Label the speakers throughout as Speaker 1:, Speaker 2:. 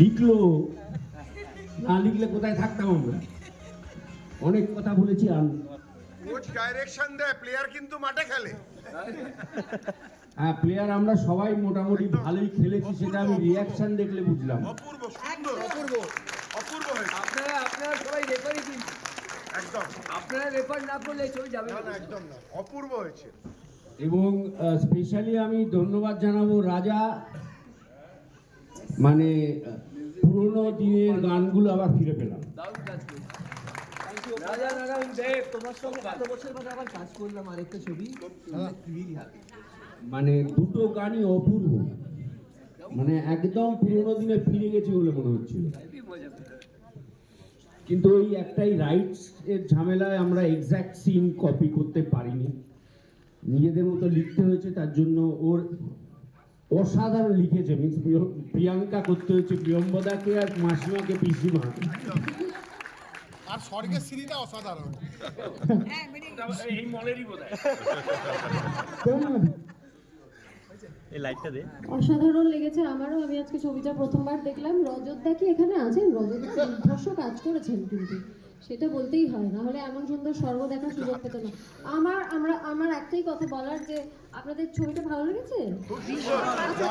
Speaker 1: লিখলো? না লিখলে কোথায় থাকতাম আমরা? অনেক কথা বলেছি আর
Speaker 2: কোচ ডাইরেকশন দেয় প্লেয়ার কিন্তু মাঠে খেলে।
Speaker 1: হ্যাঁ প্লেয়ার আমরা সবাই মোটামুটি ভালোই খেলেছি সেটা আমি রিয়াকশন দেখলে বুঝলাম।
Speaker 2: অপূর্ব সুন্দর। অপূর্ব। অপূর্ব
Speaker 3: আপনারা আপনারা সবাই রেফারি কিন্তু
Speaker 2: একদম।
Speaker 3: আপনারা রেফার না করলে চলে যাবে
Speaker 2: না একদম না। অপূর্ব হয়েছে।
Speaker 1: এবং স্পেশালি আমি ধন্যবাদ জানাব রাজা মানে পুরোনো দিনের গানগুলো আবার ফিরে পেলাম।
Speaker 3: দারুণ রাজা নারায়ণ দেব তোমার সঙ্গে গত বছর মানে আবার কাজ করলাম আরেকটা ছবি।
Speaker 1: মানে দুটো গানই অপূর্ব। মানে একদম পুরোনো দিনে ফিরে গেছি বলে মনে হচ্ছিল।
Speaker 3: মজা
Speaker 1: কিন্তু ওই একটাই রাইটস এর ঝামেলায় আমরা এক্স্যাক্ট সিন কপি করতে পারিনি। নিজেদের মতো লিখতে হয়েছে তার জন্য ওর অসাধারণ লিখেছে মিন্স প্রিয়াঙ্কা করতে হচ্ছে প্রিয়ম্বদাকে আর মাসিমাকে পিসিমা
Speaker 2: আর স্বর্গের সিঁড়িটা অসাধারণ।
Speaker 4: এই লাইটটা দে।
Speaker 5: অসাধারণ লেগেছে আমারও। আমি আজকে ছবিটা প্রথমবার দেখলাম। রজত দা কি এখানে আছেন? রজত দা দুর্ধর্ষ কাজ করেছেন কিন্তু। সেটা বলতেই হয় না হলে এমন সুন্দর স্বর্গ দেখার সুযোগ পেত না। আমার আমরা আমার একটাই কথা বলার যে আপনাদের ছবিটা ভালো লেগেছে? আচ্ছা,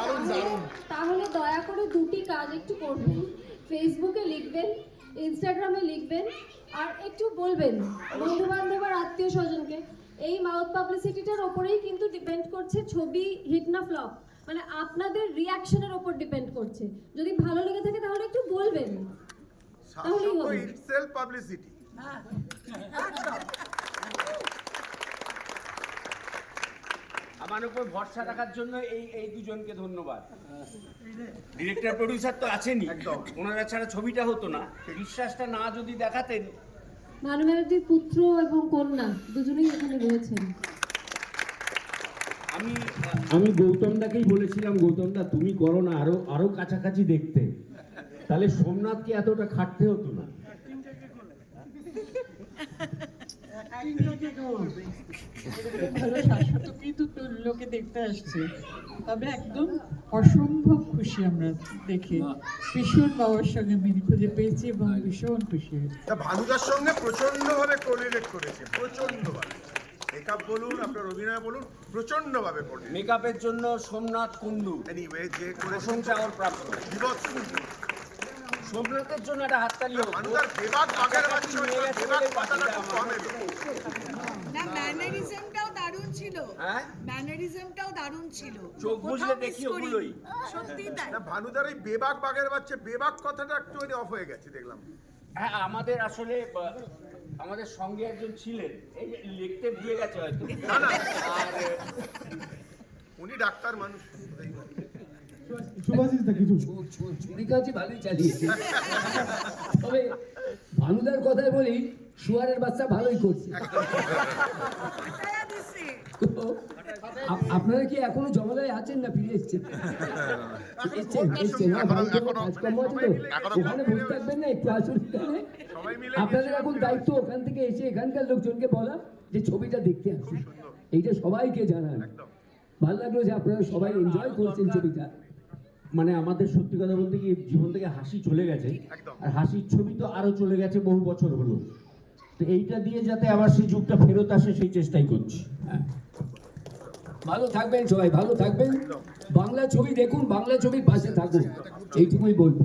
Speaker 5: তাহলে দয়া করে দুটি কাজ একটু করবেন। ফেসবুকে লিখবেন ইনস্টাগ্রামে লিখবেন আর একটু বলবেন বন্ধু বান্ধব আর আত্মীয় স্বজনকে এই মাউথ পাবলিসিটিটার ওপরেই কিন্তু ডিপেন্ড করছে ছবি হিট না ফ্লপ মানে আপনাদের রিয়াকশনের ওপর ডিপেন্ড করছে। যদি ভালো লেগে থাকে তাহলে একটু বলবেন। তাহলেই।
Speaker 2: ইটসেলফ পাবলিসিটি
Speaker 1: আমার উপর ভরসা রাখার জন্য এই এই দুজনকে ধন্যবাদ। ডিরেক্টর প্রডিউসার তো আছেনই।
Speaker 2: একদম।
Speaker 1: ওনারা ছাড়া ছবিটা হতো না। বিশ্বাসটা না যদি দেখাতেন
Speaker 5: ভানু ব্যানার্জির পুত্র এবং কন্যা দুজনেই এখানে রয়েছেন।
Speaker 1: আমি আমি গৌতমদাকেই বলেছিলাম, গৌতমদা, তুমি করো না, আরও আরও কাছাকাছি দেখতে। তাহলে সোমনাথকে এতটা খাটতে হতো না।
Speaker 6: ভালো শাশ্বতকেই তো লোকে দেখতে আসছে তবে একদম অসম্ভব খুশি আমরা দেখে ভীষণ বাবার সঙ্গে মিল খুঁজে পেয়েছি এবং ভীষণ খুশি হয়েছি
Speaker 2: ভানুদার সঙ্গে প্রচণ্ড ভাবে কোরিলেট করেছে প্রচণ্ড ভাবে মেকআপ বলুন আপনার অভিনয় বলুন প্রচণ্ড ভাবে কোরিলেট
Speaker 1: মেকআপের জন্য সোমনাথ কুন্ডু
Speaker 2: এনিওয়ে যে
Speaker 1: প্রশংসা ওর প্রাপ্ত
Speaker 2: বিভৎস।
Speaker 1: সোমনাথের জন্য একটা হাততালি হোক
Speaker 2: ভানুদার বেবাক বাগের বাচ্চা বেবাক পাতাটা খুব কম। এলো
Speaker 7: না ম্যানারিজমটাও দারুণ ছিল।
Speaker 1: হ্যাঁ?
Speaker 7: ম্যানারিজমটাও দারুণ ছিল।
Speaker 1: চোখ বুঝলে দেখি। ওগুলোই।
Speaker 7: সত্যি তাই।
Speaker 2: না ভানুদার এই বেবাক বাগের বাচ্চা বেবাক কথাটা একটুখানি অফ হয়ে গেছে দেখলাম।
Speaker 1: হ্যাঁ আমাদের আসলে আমাদের সঙ্গে একজন ছিলেন। এই যে লিখতে ভুলে গেছে হয়তো।
Speaker 2: না না।
Speaker 1: আর
Speaker 2: উনি ডাক্তার মানুষ।
Speaker 3: ছুরি কাজই ভালোই চালিয়েছে তবে ভানুদার কথায় বলি শুয়ারের বাচ্চা ভালোই করছে। আপনারা কি এখনও জমালয়ে আছেন না ফিরে এসছেন? কাজকর্ম আছে তো? ওখানে বসে থাকবেন না একটু আসুন এখানে।
Speaker 2: সবাই মিলে
Speaker 3: আপনাদের এখন দায়িত্ব ওখান থেকে এসে এখানকার লোকজনকে বলা যে ছবিটা দেখতে আসুন। এইটা সবাইকে জানান।
Speaker 2: একদম।
Speaker 3: ভালো লাগল যে আপনারা সবাই এনজয় করছেন ছবিটা।
Speaker 1: মানে আমাদের সত্যি কথা বলতে কি জীবন থেকে হাসি চলে গেছে। আর হাসির ছবি তো আরও চলে গেছে বহু বছর হলো। তো এইটা দিয়ে যাতে আবার সেই যুগটা ফেরত আসে সেই চেষ্টাই করছি। হ্যাঁ।
Speaker 3: ভালো থাকবেন সবাই ভালো থাকবেন। বাংলা ছবি দেখুন বাংলা ছবির পাশে থাকুন। এইটুকুই বলব।